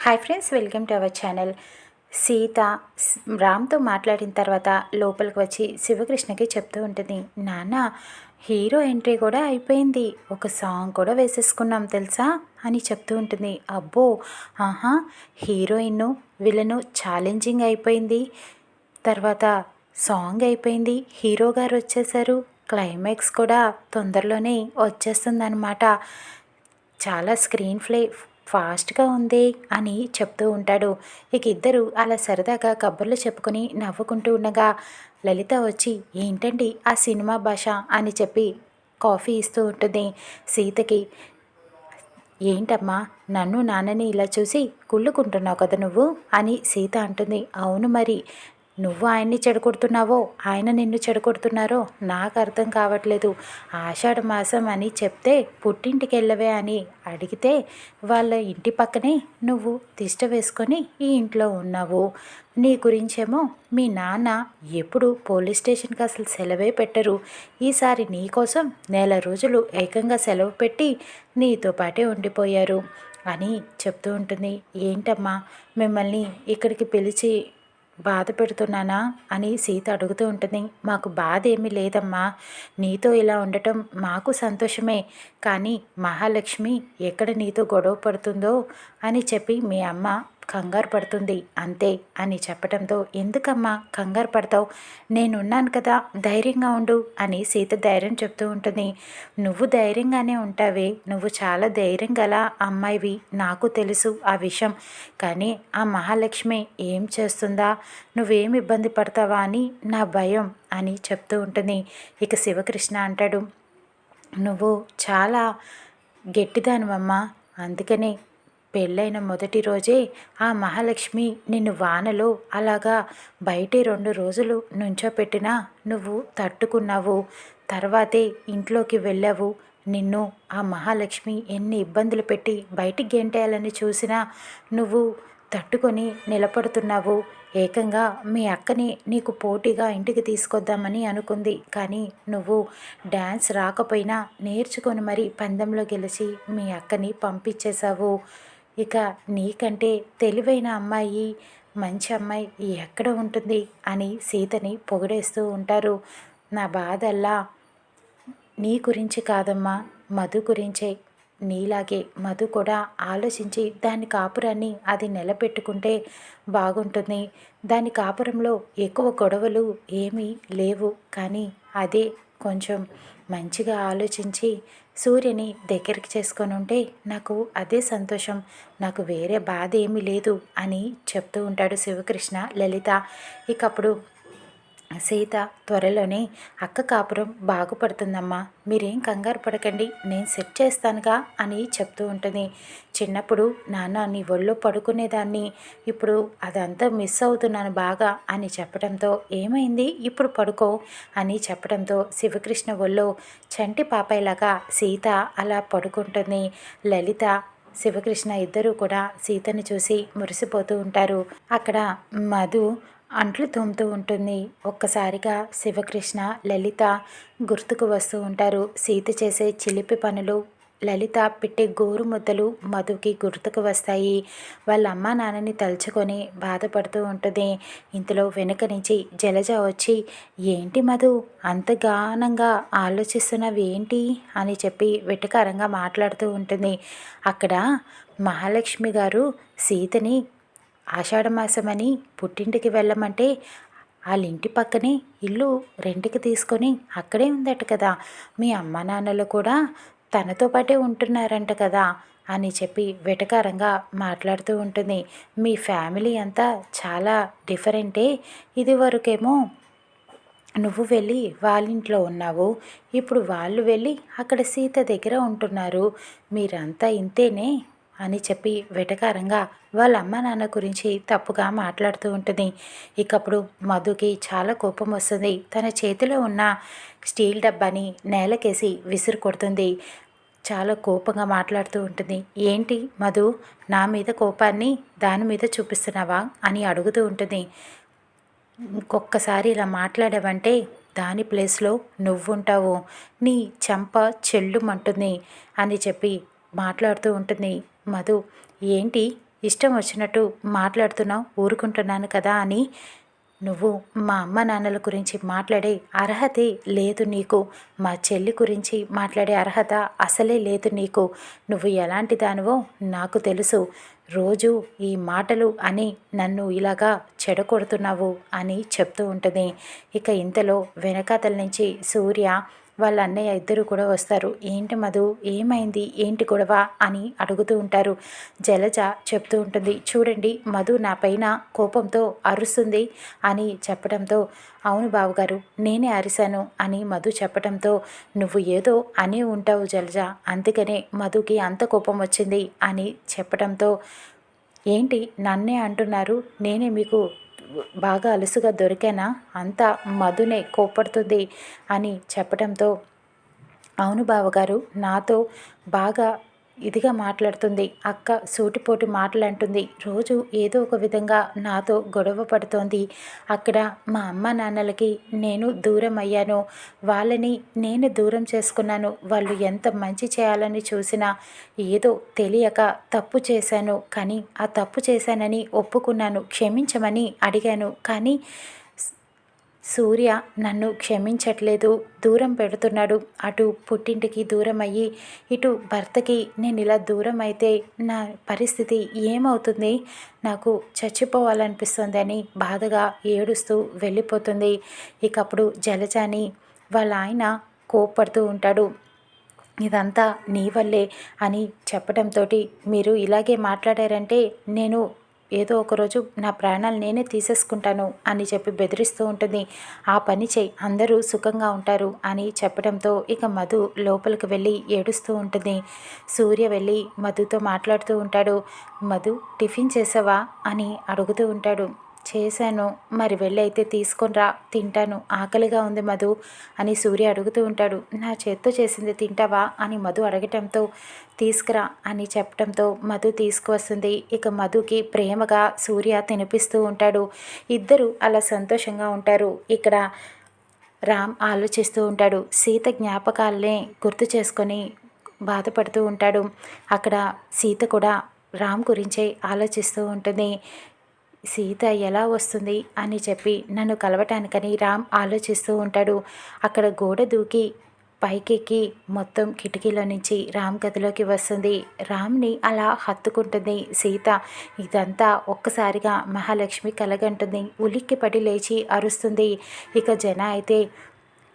Hi friends welcome to our channel. Sita రామ్తో మాట్లాడిన తర్వాత లోపలికి వచ్చి శివకృష్ణకి చెప్తూ ఉంటుంది నాన్న హీరో ఎంట్రీ కూడా అయిపోయింది. ఒక సాంగ్ కూడా వేసేసుకున్నాం తెలుసా? అని చెప్తూ ఉంటుంది. అబ్బో ఆహా హీరోయిన్ విలను ఛాలెంజింగ్ అయిపోయింది. తర్వాత సాంగ్ అయిపోయింది. హీరో గారు వచ్చేసారు. క్లైమాక్స్ కూడా తొందరలోనే వచ్చేస్తుందన్నమాట. చాలా స్క్రీన్ ప్లే ఫాస్ట్గా ఉంది అని చెప్తూ ఉంటాడు. ఇక ఇద్దరు అలా సరదాగా కబుర్లు చెప్పుకొని నవ్వుకుంటూ ఉండగా లలిత వచ్చి ఏంటండి ఆ సినిమా భాష? అని చెప్పి కాఫీ ఇస్తూ ఉంటుంది సీతకి. ఏంటమ్మా నన్ను నాన్నని ఇలా చూసి కుళ్ళుకుంటున్నావు కదా నువ్వు? అని సీత అంటుంది. అవును మరి నువ్వు ఆయన్ని చెడగొడుతున్నావో ఆయన నిన్ను చెడగొడుతున్నారో నాకు అర్థం కావట్లేదు. ఆషాఢ మాసం అని చెప్తే పుట్టింటికి వెళ్ళవే అని అడిగితే వాళ్ళ ఇంటి పక్కనే నువ్వు తిష్ట వేసుకొని ఈ ఇంట్లో ఉన్నావు. నీ గురించేమో మీ నాన్న ఎప్పుడు పోలీస్ స్టేషన్కి అసలు సెలవే పెట్టరు. ఈసారి నీకోసం నెల రోజులు ఏకంగా సెలవు పెట్టి నీతో పాటే ఉండిపోయారు అని చెప్తూ ఉంటుంది. ఏంటమ్మా? మిమ్మల్ని ఇక్కడికి పిలిచి బాధ పెడుతున్నానా అని సీత అడుగుతూ ఉంటుంది. మాకు బాధ ఏమీ లేదమ్మా. నీతో ఇలా ఉండటం మాకు సంతోషమే. కానీ మహాలక్ష్మి ఎక్కడ నీతో గొడవ పడుతుందో అని చెప్పి మీ అమ్మ కంగారు పడుతుంది. అంతే అని చెప్పడంతో ఎందుకమ్మా కంగారు పడతావు? నేనున్నాను కదా ధైర్యంగా ఉండు అని సీత ధైర్యం చెప్తూ ఉంటుంది. నువ్వు ధైర్యంగానే ఉంటావే నువ్వు చాలా ధైర్యం గల అమ్మాయివి నాకు తెలుసు ఆ విషయం. కానీ ఆ మహాలక్ష్మి ఏం చేస్తుందా? నువ్వేం ఇబ్బంది పడతావా అని నా భయం అని చెప్తూ ఉంటుంది. ఇక శివకృష్ణ అంటాడు నువ్వు చాలా గట్టిదానివమ్మా. అందుకనే పెళ్ళైన మొదటి రోజే ఆ మహాలక్ష్మి నిన్ను వానలో అలాగా బయట రెండు రోజులు నుంచోపెట్టినా నువ్వు తట్టుకున్నావు. తర్వాతే ఇంట్లోకి వెళ్ళావు. నిన్ను ఆ మహాలక్ష్మి ఎన్ని ఇబ్బందులు పెట్టి బయటికి గెంటేయాలని చూసినా నువ్వు తట్టుకొని నిలబడుతున్నావు. ఏకంగా మీ అక్కని నీకు పోటీగా ఇంటికి తీసుకొద్దామని అనుకుంది. కానీ నువ్వు డ్యాన్స్ రాకపోయినా నేర్చుకొని మరి పందెంలో గెలిచి మీ అక్కని పంపించేశావు. ఇక నీకంటే తెలివైన అమ్మాయి మంచి అమ్మాయి ఎక్కడ ఉంటుంది? అని సీతని పొగిడేస్తూ ఉంటారు. నా బాధల్లా నీ గురించి కాదమ్మా మధు గురించే. నీలాగే మధు కూడా ఆలోచించి దాని కాపురాన్ని అది నిలబెట్టుకుంటే బాగుంటుంది. దాని కాపురంలో ఎక్కువ గొడవలు ఏమీ లేవు. కానీ అదే కొంచెం మంచిగా ఆలోచించి సూర్యని దగ్గరికి చేసుకొని ఉంటే నాకు అదే సంతోషం నాకు వేరే బాధ ఏమీ లేదు అని చెప్తూ ఉంటాడు శివకృష్ణ లలిత. ఇకప్పుడు సీత త్వరలోనే అక్క కాపురం బాగుపడుతుందమ్మా. మీరేం కంగారు పడకండి నేను సెట్ చేస్తానుగా అని చెప్తూ ఉంటుంది. చిన్నప్పుడు నాన్న నీ ఒళ్ళో పడుకునేదాన్ని ఇప్పుడు అదంతా మిస్ అవుతున్నాను బాగా అని చెప్పడంతో ఏమైంది ఇప్పుడు పడుకో అని చెప్పడంతో శివకృష్ణ ఒళ్ళో చంటి పాపాయిలాగా సీత అలా పడుకుంటుంది. లలిత శివకృష్ణ ఇద్దరూ కూడా సీతని చూసి మురిసిపోతూ ఉంటారు. అక్కడ మధు అంట్లు తోముతూ ఉంటుంది. ఒక్కసారిగా శివకృష్ణ లలిత గుర్తుకు వస్తూ ఉంటారు. సీత చేసే చిలిపి పనులు లలిత పెట్టే గోరు ముద్దలు మధుకి గుర్తుకు వస్తాయి. వాళ్ళ అమ్మ నాన్నని తలుచుకొని బాధపడుతూ ఉంటుంది. ఇంతలో వెనుక నుంచి జలజ వచ్చి ఏంటి మధు అంత గానంగా ఆలోచిస్తున్నవి ఏంటి అని చెప్పి వెటకారంగా మాట్లాడుతూ ఉంటుంది. అక్కడ మహాలక్ష్మి గారు సీతని ఆషాఢమాసమని పుట్టింటికి వెళ్ళమంటే వాళ్ళ ఇంటి పక్కనే ఇల్లు రెంట్కి తీసుకొని అక్కడే ఉందట కదా. మీ అమ్మ నాన్నలు కూడా తనతో పాటే ఉంటున్నారంట కదా అని చెప్పి వెటకారంగా మాట్లాడుతూ ఉంటుంది. మీ ఫ్యామిలీ అంతా చాలా డిఫరెంటే. ఇది వరకేమో నువ్వు వెళ్ళి వాళ్ళ ఇంట్లో ఉన్నావు. ఇప్పుడు వాళ్ళు వెళ్ళి అక్కడ సీత దగ్గర ఉంటున్నారు. మీరంతా ఇంతేనే. అని చెప్పి వెటకారంగా వాళ్ళ అమ్మ నాన్న గురించి తప్పుగా మాట్లాడుతూ ఉంటుంది. ఇకప్పుడు మధుకి చాలా కోపం వస్తుంది. తన చేతిలో ఉన్న స్టీల్ డబ్బాని నేలకేసి విసురు కొడుతుంది. చాలా కోపంగా మాట్లాడుతూ ఉంటుంది. ఏంటి మధు నా మీద కోపాన్ని దాని మీద చూపిస్తున్నావా? అని అడుగుతూ ఉంటుంది. ఇంకొక్కసారి ఇలా మాట్లాడావంటే దాని ప్లేస్లో నువ్వుంటావు. నీ చెంప చెల్లుమంటుంది అని చెప్పి మాట్లాడుతూ ఉంటుంది. మధు ఏంటి? ఇష్టం వచ్చినట్టు మాట్లాడుతున్నావు? ఊరుకుంటున్నాను కదా అని. నువ్వు మా అమ్మ నాన్నల గురించి మాట్లాడే అర్హతే లేదు నీకు. మా చెల్లి గురించి మాట్లాడే అర్హత అసలే లేదు నీకు. నువ్వు ఎలాంటి దానివో నాకు తెలుసు. రోజు ఈ మాటలు అని నన్ను ఇలాగా చెడగొడుతున్నావు అని చెప్తూ ఉంటుంది. ఇక ఇంతలో వెనకాతల నుంచి సూర్య వాళ్ళ అన్నయ్య ఇద్దరు కూడా వస్తారు. ఏంటి మధు? ఏమైంది? ఏంటి గొడవ? అని అడుగుతూ ఉంటారు. జలజ చెప్తూ ఉంటుంది. చూడండి మధు నా పైన కోపంతో అరుస్తుంది అని చెప్పడంతో అవును బావగారు నేనే అరిశాను అని మధు చెప్పడంతో నువ్వు ఏదో అని ఉంటావు జలజ. అందుకనే మధుకి అంత కోపం వచ్చింది అని చెప్పడంతో ఏంటి నన్నే అంటున్నారు? నేనే మీకు బాగా అలుసుగా దొరికానా? అంతా మధునే కోపడుతుంది అని చెప్పడంతో అవును బావగారు నాతో బాగా ఇదిగా మాట్లాడుతుంది. అక్క సూటిపోటి మాటలు అంటుంది రోజు ఏదో ఒక విధంగా నాతో గొడవ పడుతోంది. అక్కడ మా అమ్మ నాన్నలకి నేను దూరం అయ్యాను వాళ్ళని నేను దూరం చేసుకున్నాను. వాళ్ళు ఎంత మంచి చేయాలని చూసినా ఏదో తెలియక తప్పు చేశాను. కానీ ఆ తప్పు చేశానని ఒప్పుకున్నాను. క్షమించమని అడిగాను. కానీ సూర్య నన్ను క్షమించట్లేదు దూరం పెడుతున్నాడు. అటు పుట్టింటికి దూరం అయ్యి ఇటు భర్తకి నేను ఇలా దూరం అయితే నా పరిస్థితి ఏమవుతుంది? నాకు చచ్చిపోవాలనిపిస్తుంది అని బాధగా ఏడుస్తూ వెళ్ళిపోతుంది. ఇకప్పుడు జలజాని వాళ్ళ ఆయన కోప్పడుతూ ఉంటాడు. ఇదంతా నీ వల్లే అని చెప్పడంతో మీరు ఇలాగే మాట్లాడారంటే నేను ఏదో ఒకరోజు నా ప్రాణాలు నేనే తీసేసుకుంటాను అని చెప్పి బెదిరిస్తూ ఉంటుంది. ఆ పని చేయి అందరూ సుఖంగా ఉంటారు అని చెప్పడంతో ఇక మధు లోపలికి వెళ్ళి ఏడుస్తూ ఉంటుంది. సూర్య వెళ్ళి మధుతో మాట్లాడుతూ ఉంటాడు. మధు టిఫిన్ చేసావా? అని అడుగుతూ ఉంటాడు. చేశాను. మరి వెళ్ళైతే తీసుకొనిరా తింటాను. ఆకలిగా ఉంది మధు అని సూర్య అడుగుతూ ఉంటాడు. నా చేత్తో చేసింది తింటావా అని మధు అడగటంతో తీసుకురా అని చెప్పడంతో మధు తీసుకువస్తుంది. ఇక మధుకి ప్రేమగా సూర్య తినిపిస్తూ ఉంటాడు. ఇద్దరు అలా సంతోషంగా ఉంటారు. ఇక్కడ రామ్ ఆలోచిస్తూ ఉంటాడు. సీత జ్ఞాపకాలనే గుర్తు చేసుకొని బాధపడుతూ ఉంటాడు. అక్కడ సీత కూడా రామ్ గురించే ఆలోచిస్తూ ఉంటుంది. సీత ఎలా వస్తుంది అని చెప్పి నన్ను కలవటానికని రామ్ ఆలోచిస్తూ ఉంటాడు. అక్కడ గోడ దూకి పైకెక్కి మొత్తం కిటికీలో నుంచి రామ్ గదిలోకి వస్తుంది. రామ్ని అలా హత్తుకుంటుంది సీత. ఇదంతా ఒక్కసారిగా మహాలక్ష్మి కలగంటుంది. ఉలిక్కి పడి లేచి అరుస్తుంది. ఇక జన అయితే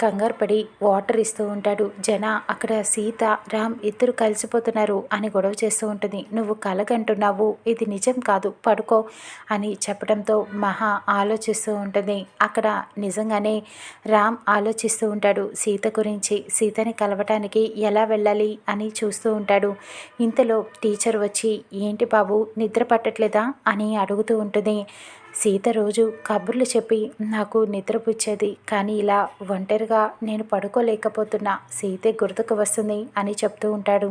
కంగారుపడి వాటర్ ఇస్తూ ఉంటాడు. జన అక్కడ సీత రామ్ ఇద్దరు కలిసిపోతున్నారు అని గొడవ చేస్తూ ఉంటుంది. నువ్వు కలగంటున్నావు. ఇది నిజం కాదు. పడుకో అని చెప్పడంతో మహా ఆలోచిస్తూ ఉంటుంది. అక్కడ నిజంగానే రామ్ ఆలోచిస్తూ ఉంటాడు. సీత గురించి సీతని కలవటానికి ఎలా వెళ్ళాలి అని చూస్తూ ఉంటాడు. ఇంతలో టీచర్ వచ్చి ఏంటి బాబు నిద్ర పట్టట్లేదా? అని అడుగుతూ ఉంటుంది. సీత రోజు కబుర్లు చెప్పి నాకు నిద్రపుచ్చేది. కానీ ఇలా ఒంటరిగా నేను పడుకోలేకపోతున్నా సీతే గుర్తుకు వస్తుంది అని చెప్తూ ఉంటాడు.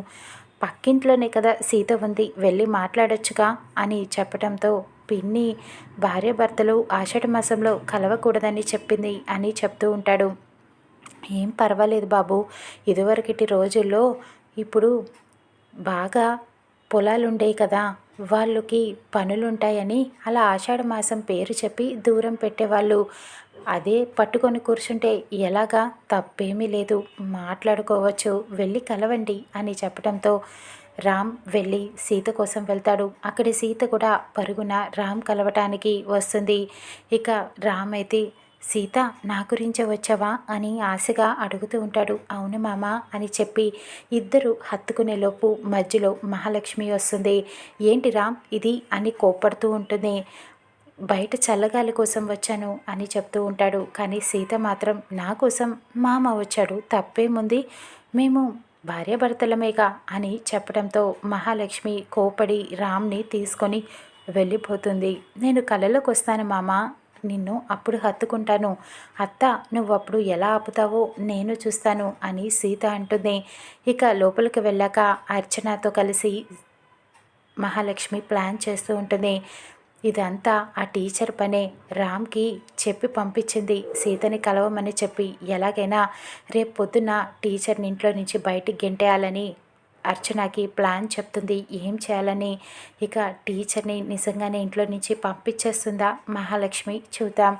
పక్కింట్లోనే కదా సీత ఉంది వెళ్ళి మాట్లాడొచ్చుగా అని చెప్పడంతో పిన్ని భార్యాభర్తలు ఆషాఢ మాసంలో కలవకూడదని చెప్పింది అని చెప్తూ ఉంటాడు. ఏం పర్వాలేదు బాబు ఇదివరకటి రోజుల్లో ఇప్పుడు బాగా పొలాలు ఉండేవి కదా. వాళ్ళకి పనులుంటాయని అలా ఆషాఢ మాసం పేరు చెప్పి దూరం పెట్టేవాళ్ళు. అదే పట్టుకొని కూర్చుంటే ఎలాగా? తప్పేమీ లేదు. మాట్లాడుకోవచ్చు. వెళ్ళి కలవండి అని చెప్పడంతో రామ్ వెళ్ళి సీత కోసం వెళ్తాడు. అక్కడి సీత కూడా పరుగున రామ్ కలవటానికి వస్తుంది. ఇక రామ్ అయితే సీత నా గురించే వచ్చావా? అని ఆశగా అడుగుతూ ఉంటాడు. అవును మామ అని చెప్పి ఇద్దరు హత్తుకునేలోపు మధ్యలో మహాలక్ష్మి వస్తుంది. ఏంటి రామ్ ఇది? అని కోప్పడుతూ ఉంటుంది. బయట చల్లగాలి కోసం వచ్చాను అని చెప్తూ ఉంటాడు. కానీ సీత మాత్రం నా కోసం మామ వచ్చాడు. తప్పేముంది? మేము భార్యాభర్తలమేగా అని చెప్పడంతో మహాలక్ష్మి కోపడి రామ్ని తీసుకొని వెళ్ళిపోతుంది. నేను కలలోకి వస్తాను మామ నిన్ను అప్పుడు హత్తుకుంటాను. అత్త నువ్వు అప్పుడు ఎలా ఆపుతావో నేను చూస్తాను అని సీత అంటుంది. ఇక లోపలికి వెళ్ళాక అర్చనతో కలిసి మహాలక్ష్మి ప్లాన్ చేస్తూ ఉంటుంది. ఇదంతా ఆ టీచర్ పనే. రామ్కి చెప్పి పంపించింది. సీతని కలవమని చెప్పి ఎలాగైనా రేపు పొద్దున్న టీచర్ని ఇంట్లో నుంచి బయటికి గెంటేయాలని అర్చనకి ప్లాన్ చెప్తుంది. ఏం చేయాలని? ఇక టీచర్ని నిజంగానే ఇంట్లో నుంచి పంపించేస్తుందా మహాలక్ష్మి? చూద్దాం.